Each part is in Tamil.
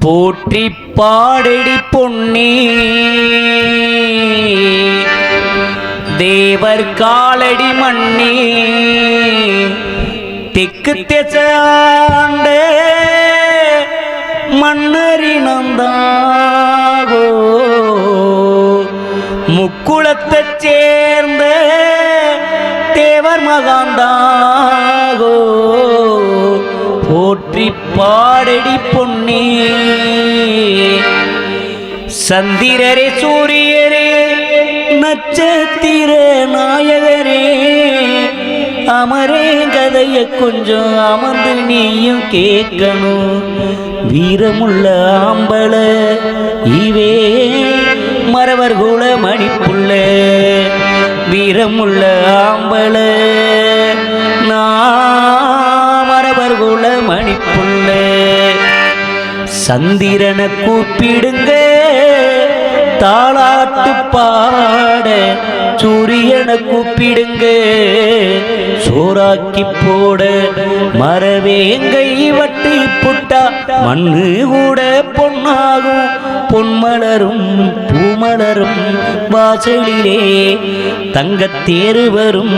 போற்றி பாடடி பொன்னி. தேவர் காலடி மண்ணி தெக்கு தெச்சாண்ட மன்னரினந்தாகோ. முக்குளத்தைச் சேர்ந்த தேவர் மகாந்தான் பாடடி பொன்னே. சந்திரரே சூரியரே நட்சத்திர நாயகரே அமரே கதைய கொஞ்சம் அமர்ந்து நீயும் கேட்கணும். வீரமுள்ள ஆம்பள இவே மரவர் குல மணிப்புள்ள வீரமுள்ள ஆம்பளை சந்திரனை கூப்பிடுங்க. தாளாட்டு பாட சூரியனை கூப்பிடுங்க. சோறாக்கி போட மரவேங்கை வட்டி புட்டா மண்ணு கூட பொன்னாகும். பொன்மலரும் பூமலரும் வாசலிலே தங்கத்தேறு வரும்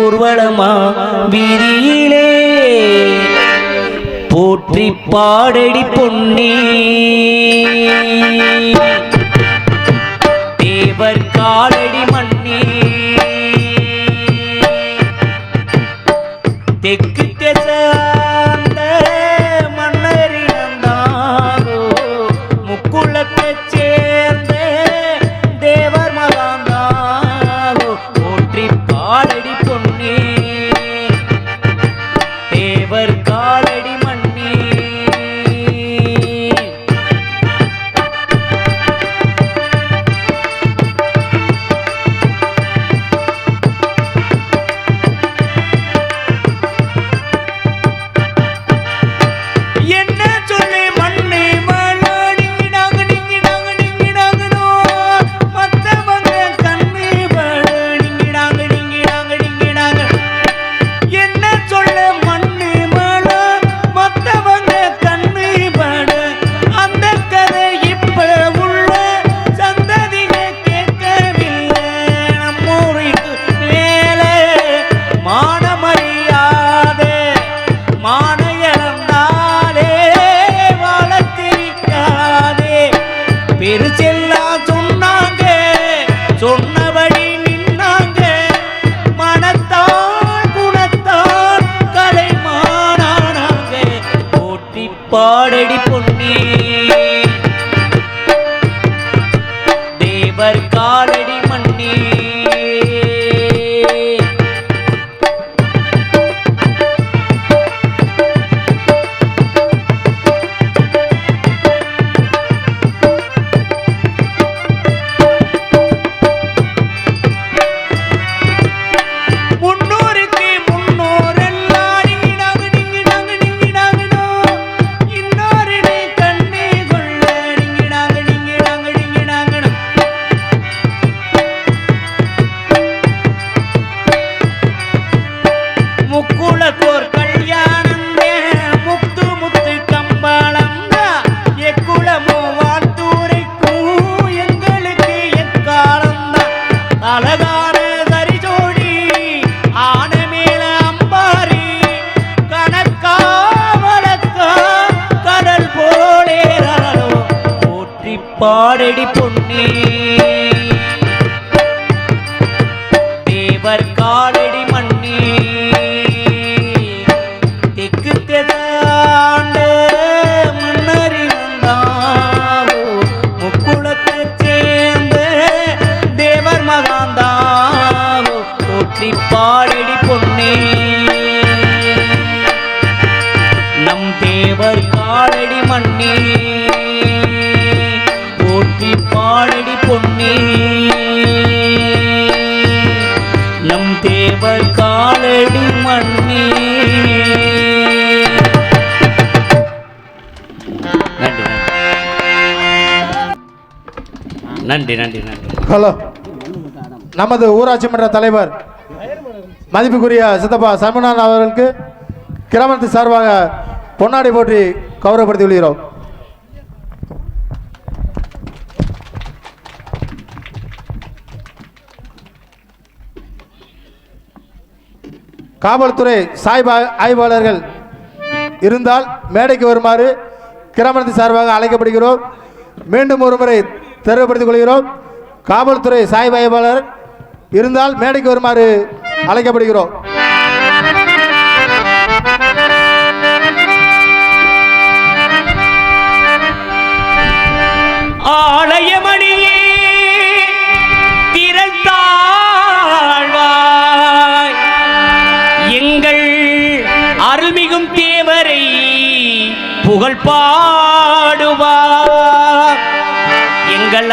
ஊர்வலமா வீதியிலே. போற்றி பாடடி பொன்னே. தேவர் காலடி மண் பாடடி பொன்னே. நன்றி நன்றி நன்றி. ஹலோ. நமது ஊராட்சி மன்ற தலைவர் மதிப்புக்குரிய சித்தப்பா சண்முகநாதன் அவர்களுக்கு கிராமத்து சார்பாக பொன்னாடி போற்றி கௌரவப்படுத்தி விடுகிறோம் காவல்துறை சாய்பா ஆய்வாளர்கள் இருந்தால் மேடைக்கு வருமாறு கிராமத்து சார்பாக அழைக்கப்படுகிறோம். மீண்டும் ஒருமுறை தெளிவுபடுத்திக் கொள்கிறோம் காவல்துறை சாய் சாய்வாய்வாளர் இருந்தால் மேடைக்கு வருமாறு அழைக்கப்படுகிறோம். ஆ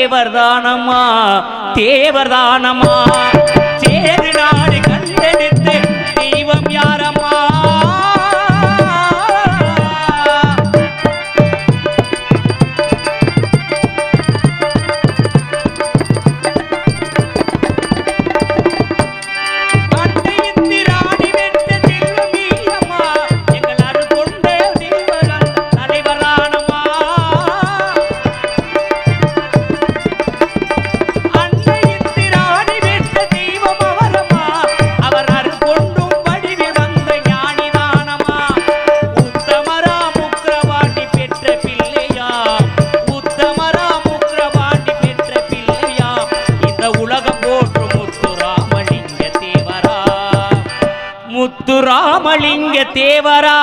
தேவர்தானம்மா தேவர்தானம்மா. சேருனா தேவரா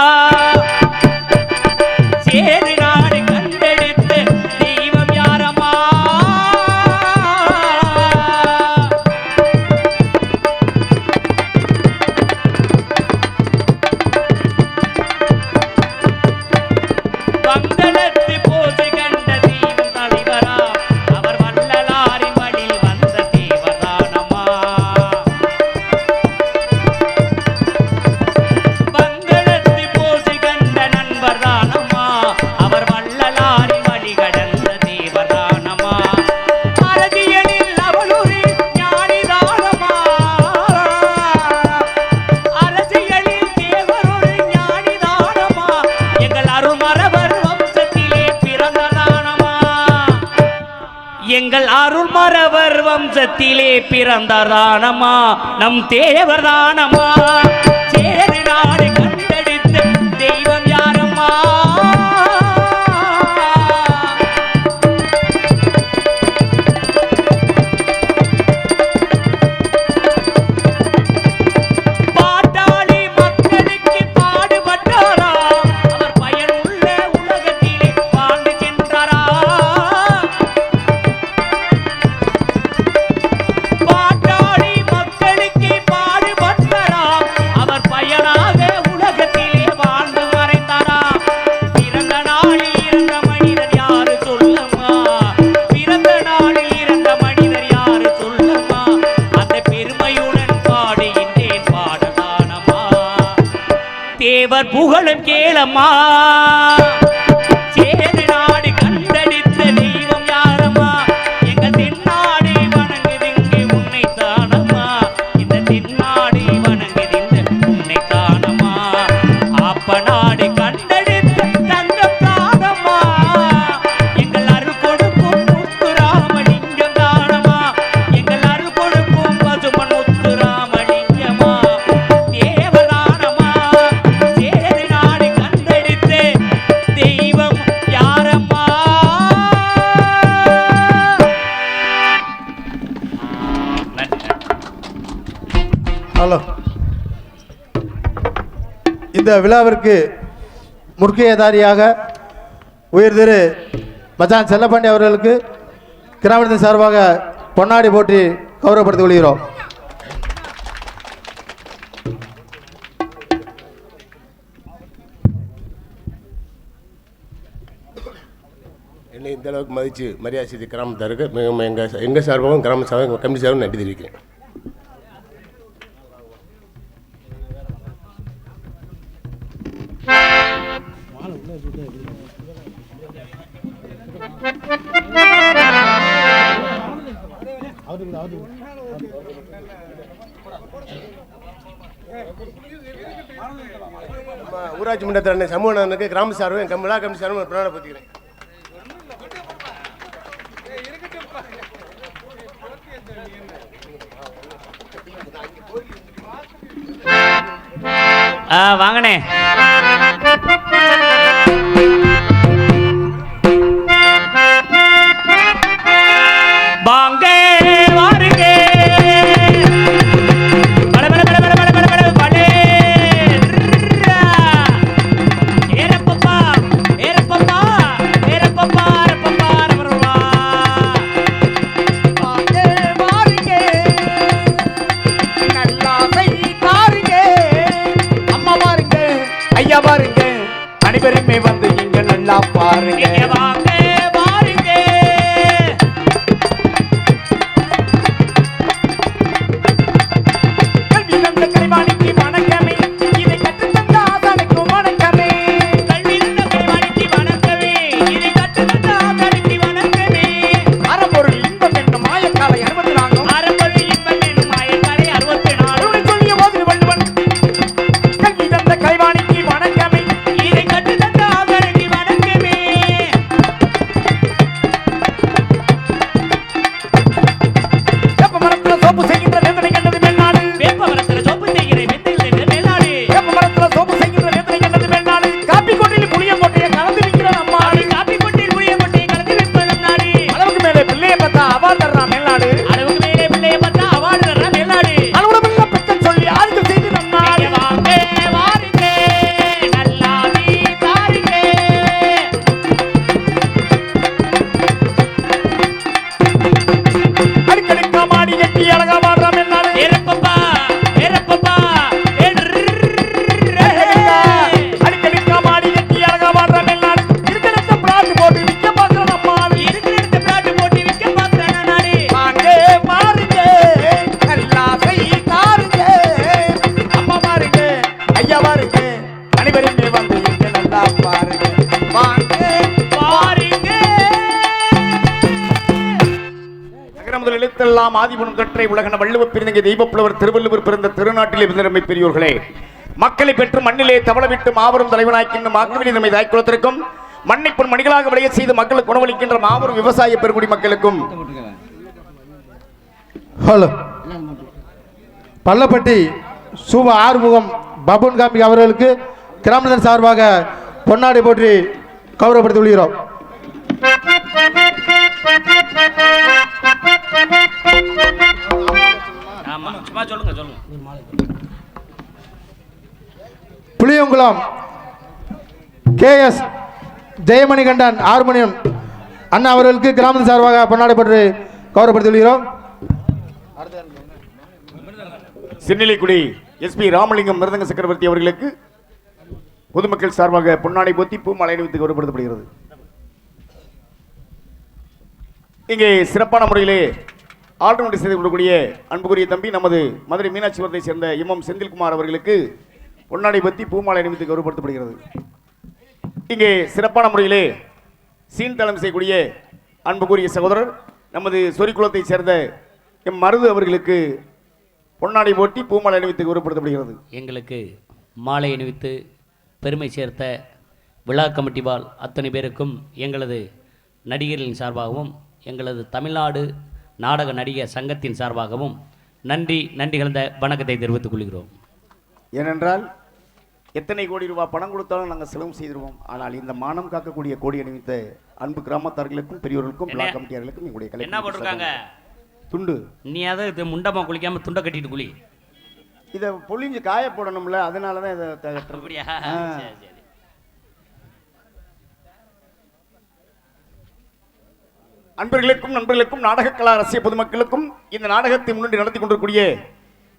எங்கள் அருள் மரவர் வம்சத்திலே பிறந்தார் தானமா நம் தேவர் தானமா தேவர் புகழும் கேளம்மா. இந்த விழாவிற்கு முக்கியதாரியாக உயிர் திரு மச்சான் செல்லப்பாண்டி அவர்களுக்கு கிராமத்தின் சார்பாக பொன்னாடி போட்டி கௌரவப்படுத்திக் கொள்கிறோம். என்னை இந்த அளவுக்கு மதித்து மரியாதை செய்து கிராமத்தாருக்கு எங்க எங்கள் சார்பாகவும் கிராம சார்பாகவும் கமிட்டி சார்பாகவும் நன்றி தெரிவிக்கிறேன். ஊராட்சி மன்ற தலைவர் சமூகநலனுக்கு கிராம சார்பு கம்பலா கமிட்டி சார்பு பிரபலப்படுத்திக்கிறேன் வாங்கண்ணே. எல்லாம் எழுத்தெல்லாம் ஆதிபுரம் கற்றை உலகன வள்ளுவ பிரிந்தங்க தெய்வப்புலவர் திருவள்ளுவர் பிறந்த திருநாட்டிலே பிறந்தமை பெரியோர்களே. மக்களை பெற்று மண்ணிலே தவளவிட்டு மாபெரும் தலைவனாக்கின்ற மாக்கவிலி நம்மை தாய்க்குலத்திற்கும் மண்ணை மணிகளாக விளைய செய்து மக்களுக்கு உணவளிக்கின்ற மாபெரும் விவசாய பெருங்குடி மக்களுக்கும். ஹலோ. பள்ளப்பட்டி சூப ஆறுமுகம் பபுன் காம்பி அவர்களுக்கு கிராமதன் சார்பாக பொன்னாடை போற்றி கௌரவப்படுத்தி விடுகிறோம் சொல்லுங்க சொல்லுங்க. புளியங்குளம் கேஎஸ் ஜெயமணிகண்டன் ஹார்மோனியம் அண்ணா அவர்களுக்கு கிராமத்தின் சார்பாக பொன்னாடை போற்றி கௌரவப்படுத்தி விடுகிறோம் சின்னிலிக்குடி எஸ்பி ராமலிங்கம் மிருதங்க சக்கரவர்த்தி அவர்களுக்கு பொதுமக்கள் சார்பாக பொன்னாடை போத்தி பூ மலை அணிவித்து கௌரவப்படுத்தப்படுகிறது. இங்கே சிறப்பான முறையிலே ஆல்ரவுண்ட் செய்து கொள்ளக்கூடிய அன்புக்குரிய தம்பி நமது மதுரை மீனாட்சிபுரத்தை சேர்ந்த எம் செந்தில்குமார் அவர்களுக்கு பொன்னாடை பற்றி பூமாலை அணிவித்து கௌரவப்படுத்தப்படுகிறது. இங்கே சிறப்பான முறையிலே சீன் தளம் செய்யக்கூடிய அன்புக்குரிய சகோதரர் நமது சொரிக்குளத்தை சேர்ந்த எம் மருது அவர்களுக்கு பொன்னாடை போட்டி பூமாலை அணிவித்து கௌரவப்படுத்தப்படுகிறது. எங்களுக்கு மாலை அணிவித்து பெருமை சேர்த்த விழா கமிட்டி வாழ் அத்தனை பேருக்கும் எங்களது நடிகர்களின் சார்பாகவும் எங்களது தமிழ்நாடு நாடக நடிகர் சங்கத்தின் சார்பாகவும் நன்றி நன்றி கலந்த வணக்கத்தை தெரிவித்துக் கொள்கிறோம். ஏனென்றால் எத்தனை கோடி ரூபாய் பணம் கொடுத்தாலும் நாங்கள் செலவு செய்திருவோம். ஆனால் இந்த மானம் காக்கக்கூடிய கோடி அணிவித்த அன்பு கிராமத்தார்களுக்கும் பெரியோர்களுக்கும்? பிளாக் கமிட்டியார்களுக்கும் எங்களுடைய கலை என்ன போட்டிருக்காங்க? துண்டு. நீ அதை இது முண்டமா குளிக்காம துண்டை கட்டிட்டு குளி. இதை பொழிஞ்சு காய போடணும்ல அதனால தான் இதை அப்படியா ஆ. சரி சரி அன்பர்களுக்கும் நண்பர்களுக்கும் நாடக கலா ரசிக பொதுமக்களுக்கும் இந்த நாடகத்தை முன்னிட்டு நடத்தி கொண்டிருக்கூடிய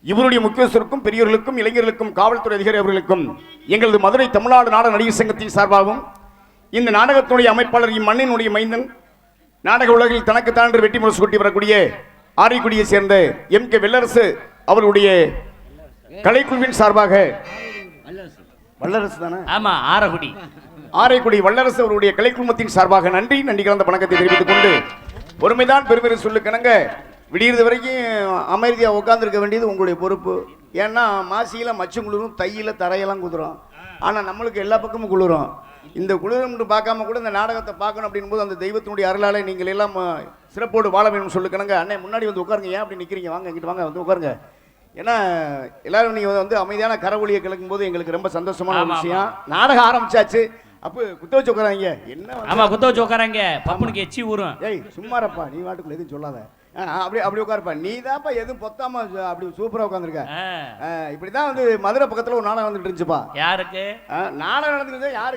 இவருடைய முக்கியஸ்தருக்கும் பெரியோர்களுக்கும் இளைஞர்களுக்கும் காவல்துறை அதிகாரி அவர்களுக்கும் எங்களது மதுரை தமிழ்நாடு நாடக நடிகர் சங்கத்தின் சார்பாகவும் இந்த நாடகத்துடைய அமைப்பாளர் இம்மண்ணினுடைய மைந்தன் நாடக உலகில் தனக்கு தாண்டு வெற்றி முரசு கூட்டி வரக்கூடிய ஆரைக்குடியை சேர்ந்த எம் கே வெள்ளரசு அவர்களுடைய கலைக்குழுவின் சார்பாக வல்லரசு தானே? ஆமாம் ஆரகுடி. ஆரைக்குடி வல்லரசு அவருடைய கலைக்குழுமத்தின் சார்பாக நன்றி நன்றி கலந்த வணக்கத்தை தெரிவித்துக் கொண்டு பொறுமைதான் பெருமையை சொல்லு கணங்க. விடியறது வரைக்கும் அமைதியாக உட்காந்துருக்க வேண்டியது உங்களுடைய பொறுப்பு. ஏன்னா மாசியில மச்சம் குளிரும் தையில தரையெல்லாம் குதிரும் ஆனால் நம்மளுக்கு எல்லா பக்கமும் குளிரும். இந்த குளிரம்னு பார்க்காம கூட இந்த நாடகத்தை பார்க்கணும் அப்படின் போது அந்த தெய்வத்தினுடைய அருளாலே நீங்கள் எல்லாம் சிறப்போடு வாழ வேணும்னு சொல்லு கணங்க. அண்ணே முன்னாடி வந்து உட்காருங்க. ஏன் அப்படி நிற்கிறீங்க வாங்க இங்கிட்டு வாங்க வந்து உட்காருங்க. ஏன்னா எல்லாரும் நீங்கள் வந்து அமைதியான கரவொலியை கிளக்கும் போது எங்களுக்கு ரொம்ப சந்தோஷமான விஷயம். நாடகம் ஆரம்பிச்சாச்சு. அப்போ குத்த வச்சு உட்காராங்க. என்ன ஆமாம் குத்த வச்சு உட்காராங்க. பப்புனுக்கு எச்சி ஊறும். ஏய் சும்மாரப்பா நீ வாட்டுக்குள்ள எதுவும் சொல்லாத. அப்படி அப்படி உட்காருப்பா. நீ தான்ப்பா எதுவும் பொத்தாம அப்படி சூப்பரா உட்காந்துருக்க. ஆ, இப்படி தான் வந்து மதுரை பக்கத்துல ஒரு நாடகம் வந்துட்டு இருந்துச்சுப்பா. யாருக்கு? நாடகம் நடந்துட்டு யாருக்கு?